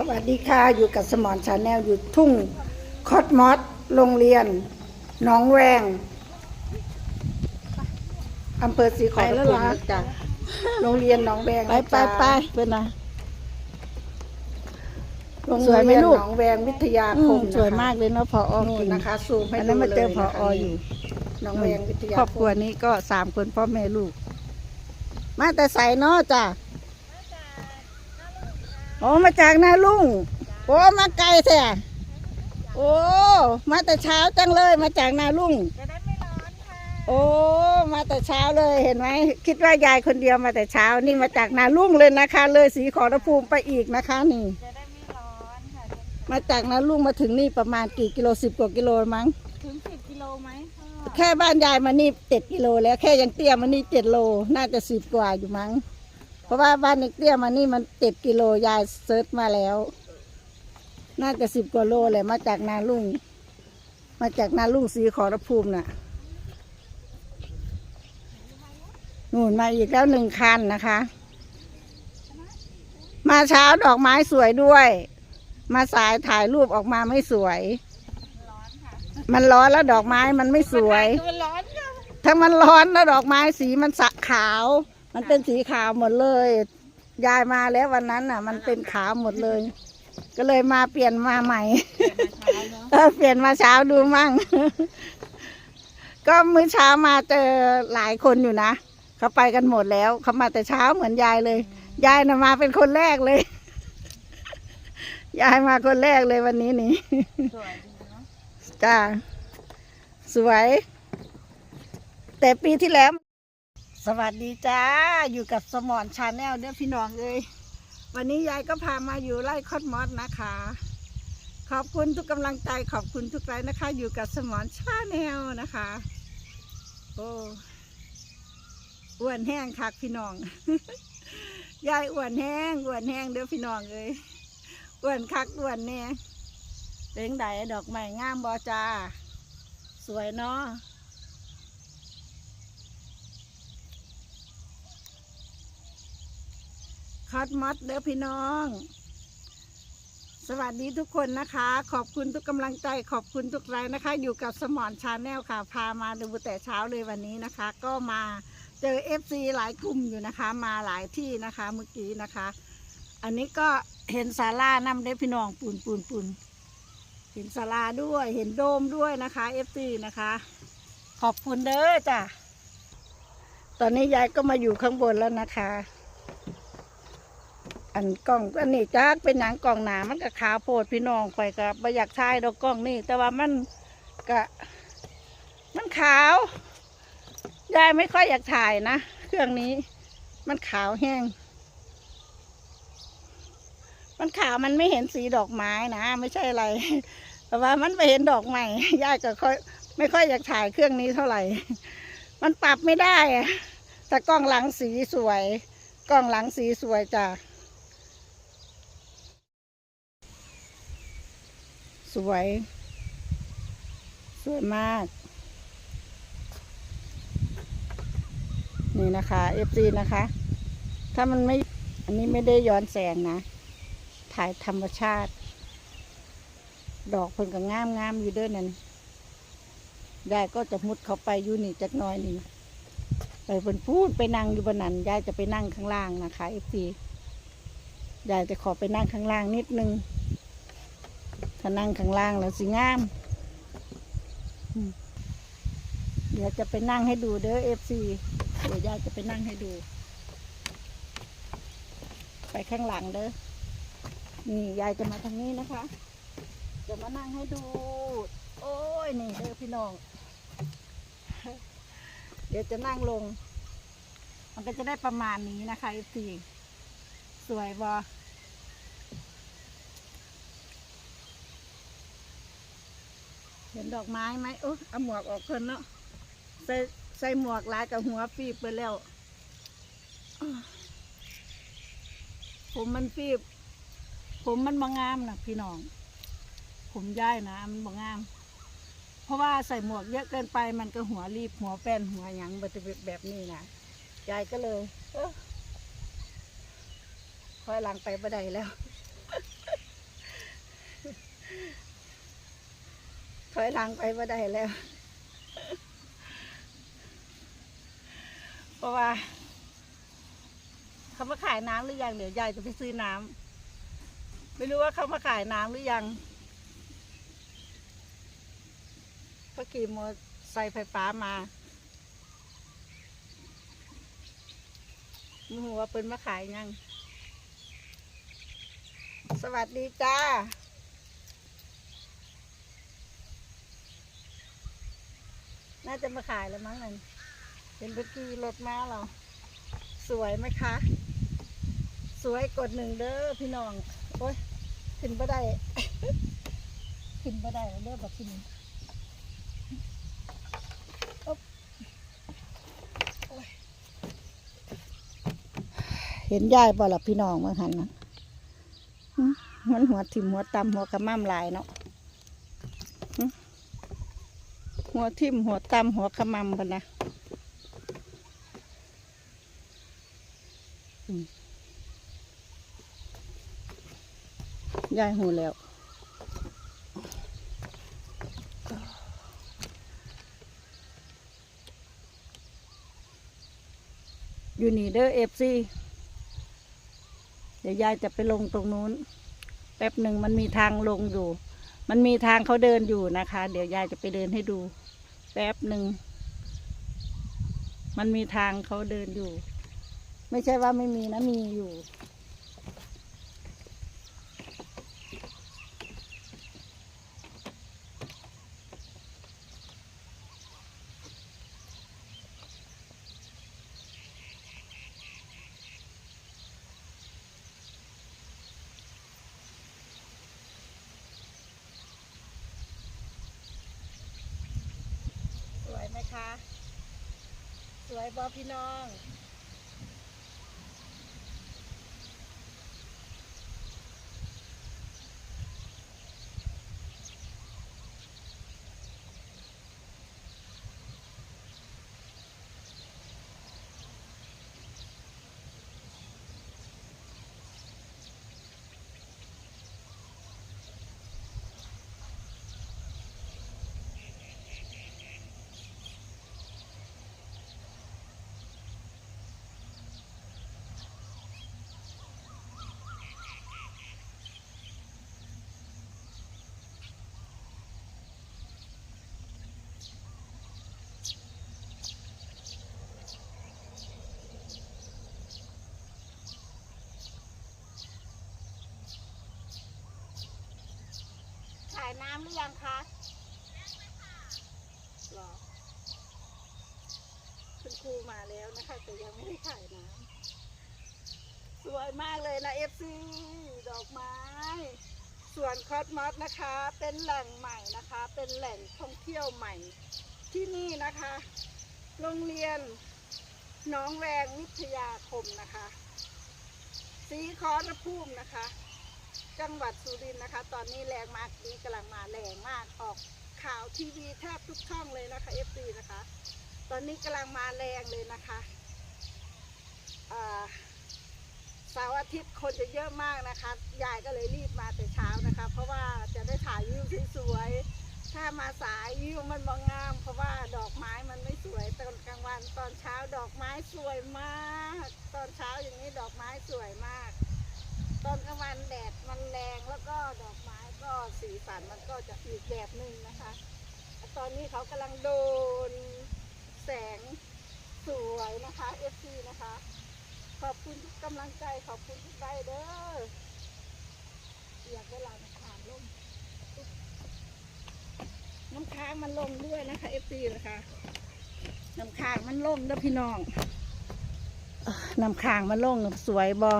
สวัสดีค่ะ อยู่กับสมอนชาแนลอยู่ทุ่งคอสมอสโรงเรียนหนองแวงอำเภอศรีขอรภูมินะจ้ะโรงเรียนหนองแวงไปไปไปเพื่อนนะโรงสวยไหมเรียนลูกหนองแวงวิทยาอืคมมนะคะสวยมากเลยเนาะพออนู่นกินนะคะซูมให้อันดูนั้นมาเจอลยพอนะคะอยู่หนองแวงวิทยาครอบครัวนี้ก็สามคนพ่อแม่ลูก มาแต่ใสเนาะจ้ะ โอ้มาจากนาลุงโอ้มาไกลแท้โอ้มาแต่เช้าจังเลยมาจากนาลุงโอ้มาแต่เช้าเลยเห็นไหมคิดว่ายายคนเดียวมาแต่เช้านี่มาจากนาลุงเลยนะคะ เลยสีขอรภูมิไปอีกนะคะนี่มาจากนาลุงมาถึงนี่ประมาณกี่กิโลสิบกว่ากิโลมั้ง ถึงสิบกิโลไหมพ่อแค่บ้านยายมานี่เจ็ดกิโลแล้วแค่ยังเตี้ยมานี่เจ็ดโล น่าจะสิบกว่าอยู่มั้ง เพราะว่าบ้านเด็กเตี้ยมานี่มันเจ็ดกิโลยายเซิร์ชมาแล้ว น่าจะสิบกว่าโลเลยมาจากนาลุงมาจากนาลุงสีขอรภูมิน่ะนู่นมาอีกแล้วหนึ่งคันนะคะ มาเช้าดอกไม้สวยด้วย มาสายถ่ายรูปออกมาไม่สวยร้อนค่ะมันร้อนแล้วดอกไม้มันไม่สวยมันร้อนค่ะถ้ามันร้อนแล้วดอกไม้สีมันสะขาว มันเป็นสีขาวหมดเลย ยายมาแล้ววันนั้นน่ะ มันเป็นขาวหมดเลย ก็เลยมาเปลี่ยนมาใหม่เออเปลี่ยนมาเช้าดูมั่ง ก็มื้อเช้ามาเจอหลายคนอยู่นะเขาไปกันหมดแล้วเขามาแต่เช้าเหมือนยายเลย ยายน่ะมาเป็นคนแรกเลย ยายมาคนแรกเลยวันนี้นี่สวยดีเนาะจ้าสวย แต่ปีที่แล้ว สวัสดีจ้า อยู่กับสมอนชาแนลเด้อพี่น้องเอ้ยวันนี้ยายก็พามาอยู่ไร่คอดมอสนะคะ ขอบคุณทุกกำลังใจขอบคุณทุกไลค์นะคะ อยู่กับสมอนชาแนลนะคะ โอ้อ้วนแห้งคักพี่น้อง ยายอ้วนแห้งอ้วนแห้งเด้อพี่น้องเอ้ยอ้วนคักอ้วนแน่เล้งไดดอกไม้งามบอจ้า สวยเนาะ คอดมอสเด้อพี่น้อง สวัสดีทุกคนนะคะ ขอบคุณทุกกำลังใจ ขอบคุณทุกไลน์นะคะ อยู่กับสมอนชาแนลค่ะ พามาดูแต่เช้าเลยวันนี้นะคะ ก็มาเจอเอฟซีหลายกลุ่มอยู่นะคะ มาหลายที่นะคะเมื่อกี้นะคะ อันนี้ก็เห็นศาลานำได้อพี่น้องปูนปูนปูนเห็นศาลาด้วยเห็นโดมด้วยนะคะเอฟซีนะคะ ขอบคุณเด้อจ้ะตอนนี้ยายก็มาอยู่ข้างบนแล้วนะคะ อันกล้องอันนี้จักเป็นหนังกล้องหนามันก็ขาวโพดพี่น้องข่อยก็บ่อยากถ่ายดอกกล้องนี่แต่ว่ามันก็มันขาวยายไม่ค่อยอยากถ่ายนะเครื่องนี้ มันขาวแห้ง มันขาวมันไม่เห็นสีดอกไม้นะ ไม่ใช่อะไร แต่ว่ามันไปเห็นดอกใหม่ยายก็ค่อยไม่ค่อยอยากถ่ายเครื่องนี้เท่าไหร่ มันปรับไม่ได้อะแต่กล้องหลังสีสวย กล้องหลังสีสวยจ้ะ สวย สวยมาก นี่นะคะ FC นะคะ ถ้ามันไม่ อันนี้ไม่ได้ย้อนแสงนะ ถ่ายธรรมชาติ ดอกเพิ่นก็งามงามอยู่เด้อนั่นยายก็จะมุดเข้าไปอยู่นี่จักน้อยนี่ไปบนพูดไปนั่งอยู่บนนั้นยายจะไปนั่งข้างล่างนะคะ FC ยายจะขอไปนั่งข้างล่างนิดนึง ถ้านั่งข้างล่างแล้วสิงามอืมเดี๋ยวจะไปนั่งให้ดูเด้อเอฟซีเดี๋ยวยายจะไปนั่งให้ดู ไปข้างหลังเด้อ นี่ยายจะมาทางนี้นะคะ จะมานั่งให้ดู โอ้ยนี่เด้อพี่น้อง เดี๋ยวจะนั่งลง มันก็จะได้ประมาณนี้นะคะเอฟซีสวยบอ เห็นดอกไม้ไหมโอ้เอาหมวกออกคนเนาะใส่ใส่หมวกลายกับหัวปีบไปแล้วผมมันปีบ ผมมันบางงามนะพี่น้อง ผมย้ายนะมันบางงาม เพราะว่าใส่หมวกเยอะเกินไปมันก็หัวรีบหัวแป้นหัวหยังแบบแบบนี้นะยายก็เลยเออคอยหลังไปบัไดแล้ว ถอยหลังไปว่าได้แล้ว เพราะว่าเขามาขายน้ำหรือยัง เดี๋ยวยายจะไปซื้อน้ำไม่รู้ว่าเขามาขายน้ำหรือยังก็ขี่มอเตอร์ไซค์ไฟฟ้ามาไม่รู้ว่าเป็นมาขายยัง สวัสดีจ้า น่าจะมาขายแล้วมั้งนั่นเห็นเมื่อกี้รถมาเรา สวยไหมคะ สวยกดหนึ่งเด้อพี่น้อง โอ้ยขึ้นบ่ได้ ขึ้นบ่ได้เด้อแบบขึ้นเห็นยายบ่ล่ะพี่น้องเมื่อหันนะมันหัวถิ่มหัวตำหัวกระม่ำลายเนาะหึ หัวทิ่มหัวตำหัวขมำกันนะยายหูแล้วอยู่นี่เด้อเอฟซีเดี๋ยวยายจะไปลงตรงนู้น แป๊บหนึ่งมันมีทางลงอยู่ มันมีทางเขาเดินอยู่นะคะ เดี๋ยวยายจะไปเดินให้ดู แป๊บหนึ่ง มันมีทางเขาเดินอยู่ ไม่ใช่ว่าไม่มีนะมีอยู่ สวยไหมคะ สวย บอพี่น้อง ขายน้ำหรือยังคะหรอคุณครูมาแล้วนะคะ แต่ยังไม่ได้ขายน้ำสวยมากเลยนะเอฟซีดอกไม้ ส่วนคอสมอสนะคะ เป็นแหล่งใหม่นะคะ เป็นแหล่งท่องเที่ยวใหม่ ที่นี่นะคะ โรงเรียนหน้องแวงวิทยาคมนะคะ สีคอรภูมินะคะ จังหวัดสุรินทร์นะคะ ตอนนี้แรงมากนี้กำลังมาแรงมากออกข่าวทีวีแทบทุกช่องเลยนะคะเอฟซีนะคะ ตอนนี้กำลังมาแรงเลยนะคะเสาร์อาทิตย์คนจะเยอะมากนะคะ ยายก็เลยรีบมาแต่เช้านะคะ เพราะว่าจะได้ถ่ายวิวสวยๆถ้ามาสายวิวมันมองงาม เพราะว่าดอกไม้มันไม่สวยตอนกลางวันตอนเช้าดอกไม้สวยมาก ตอนเช้าอย่างนี้ดอกไม้สวยมาก ตอนกลางวันแดดมันแรงแล้วก็ดอกไม้ก็สีสันมันก็จะอีกแบบหนึ่งนะคะ ตอนนี้เขากำลังโดนแสงสวยนะคะเอฟซีนะคะ ขอบคุณทุกกำลังใจขอบคุณทุกไลค์เด้ออยากเวลาน้ำค้างลงน้ำค้างมันลงด้วยนะคะเอฟซีนะคะน้ำค้างมันลงเด้อพี่น้องน้ำค้างมันลงสวยบอ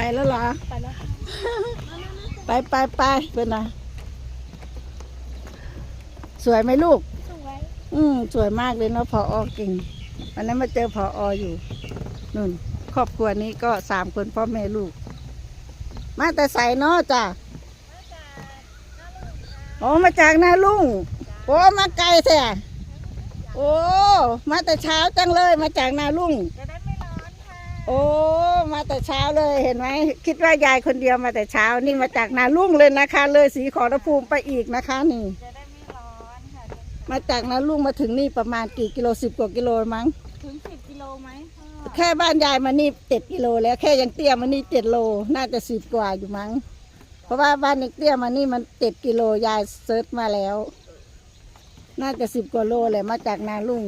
ไปแล้วเหรอ ไปแล้วค่ะไปไปไปเป็นไงสวยไหมลูก สวย อืมสวยมากเลยเนาะพออเก่งวันนั้นมาเจอพอออยู่นุ่น ครอบครัวนี้ก็สามคนพ่อแม่ลูก มาแต่ใส่เนาะจ้ะโอ้มาจากนาลุงโอ้มาไกลแท้โอ้มาแต่เช้าจังเลยมาจากนาลุ่ง โอ้มาแต่เช้าเลยเห็นไหมคิดว่ายายคนเดียวมาแต่เช้านี่มาจากนาลุ่งเลยนะคะ เลยสีขอรภูมิไปอีกนะคะนี่ จะได้ไม่ร้อนค่ะมาจากนาลุ่งมาถึงนี่ประมาณกี่กิโลสิบกว่ากิโลมั้ง ถึงสิบกิโลไหมพ่อแค่บ้านยายมานี่เจ็ดกิโลแล้วแค่ยังเตี้ยมานี่เจ็ดโลน่าจะสิบกว่าอยู่มั้ง เพราะว่าบ้านเด็กเตี้ยมานี่มันเจ็ดกิโลยายเซิร์ชมาแล้ว น่าจะสิบกว่าโลเลยมาจากนาลุ่ง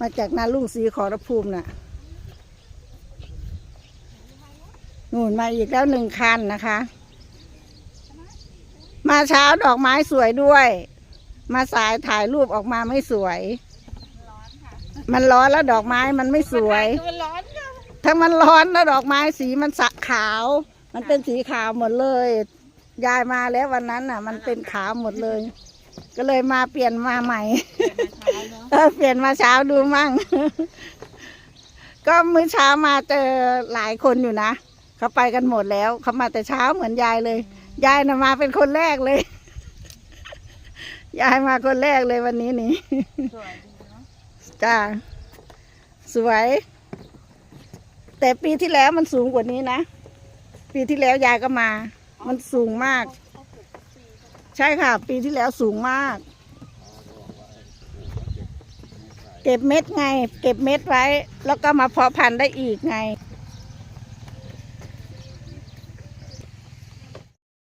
มาจากนาลุ่งสีขอรภูมิน่ะ นู่นมาอีกแล้วหนึ่งคันนะคะ มาเช้าดอกไม้สวยด้วย มาสายถ่ายรูปออกมาไม่สวยร้อนค่ะมันร้อนแล้วดอกไม้มันไม่สวย มันร้อนค่ะถ้ามันร้อนแล้วดอกไม้สีมันสะขาว มันเป็นสีขาวหมดเลย ยายมาแล้ววันนั้นน่ะ มันเป็นขาวหมดเลย ก็เลยมาเปลี่ยนมาใหม่ เออเปลี่ยนมาเช้าดูมั่ง ก็มื้อเช้ามาเจอหลายคนอยู่นะ เขาไปกันหมดแล้วเขามาแต่เช้าเหมือนยายเลย ยายนะมาเป็นคนแรกเลย ยายมาคนแรกเลยวันนี้นี่สวยดีเนาะจ้าสวย แต่ปีที่แล้วมันสูงกว่านี้นะ ปีที่แล้วยายก็มา มันสูงมาก ใช่ค่ะ ปีที่แล้วสูงมาก เก็บเม็ดไง เก็บเม็ดไว้ แล้วก็มาเพาะพันธุ์ได้อีกไง